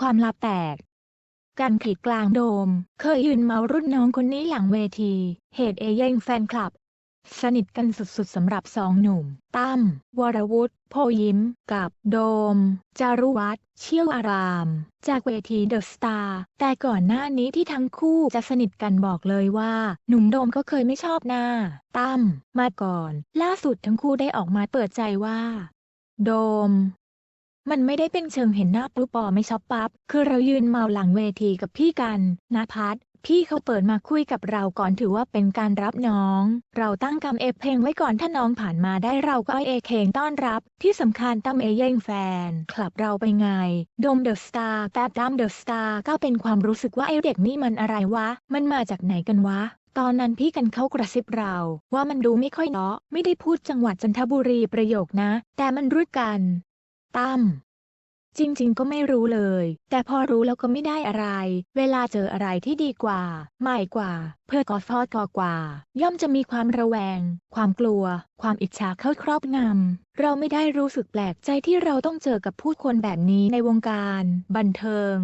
ความลับแตก กันขีดกลางโดม เคยยืนเมารุ่นน้องคนนี้หลังเวที เหตุเอแย่งแฟนคลับ สนิทกันสุดๆสำหรับสองหนุ่ม ตั้ม วรวุฒิ โพยิ้ม กับ โดม จารุวัฒน์ เชี่ยวอาราม จากเวทีเดอะสตาร์ แต่ก่อนหน้านี้ที่ทั้งคู่จะสนิทกันบอกเลยว่า หนุ่มโดมก็เคยไม่ชอบหน้า ตั้ม มาก่อน ล่าสุดทั้งคู่ได้ออกมาเปิดใจว่าโดม มันไม่ได้เป็นเชิงเห็นหน้าปุ๊บปอไม่ชอบปั๊บ คือเรายืนเมาหลังเวทีกับพี่กันนพัฒน์พี่เขาเปิดมาคุยกับเราก่อนถือว่าเป็นการรับน้อง เราตั้งกำเอฟเพลงไว้ก่อนถ้าน้องผ่านมาได้เราก็เอเคงต้อนรับ ที่สำคัญตั้มเอเย่งแฟน คลับเราไปไง ดมเดอะสตาร์แป๊บดัมเดอะสตาร์ก็เป็นความรู้สึกว่าไอเด็กนี่มันอะไรวะ มันมาจากไหนกันวะตอนนั้นพี่กันเขากระซิบเรา ว่ามันดูไม่ค่อยเนาะไม่ได้พูดจังหวัดจันทบุรีประโยคนะ แต่มันรู้กัน ตั้มจริงๆ ก็ไม่รู้เลย แต่พอรู้แล้วก็ไม่ได้อะไร เวลาเจออะไรที่ดีกว่า ใหม่กว่า เพื่อกอดฟอดกอกว่า ย่อมจะมีความระแวง ความกลัว ความอิจฉาเข้าครอบงำ เราไม่ได้รู้สึกแปลกใจที่เราต้องเจอกับผู้คนแบบนี้ในวงการ บันเทิง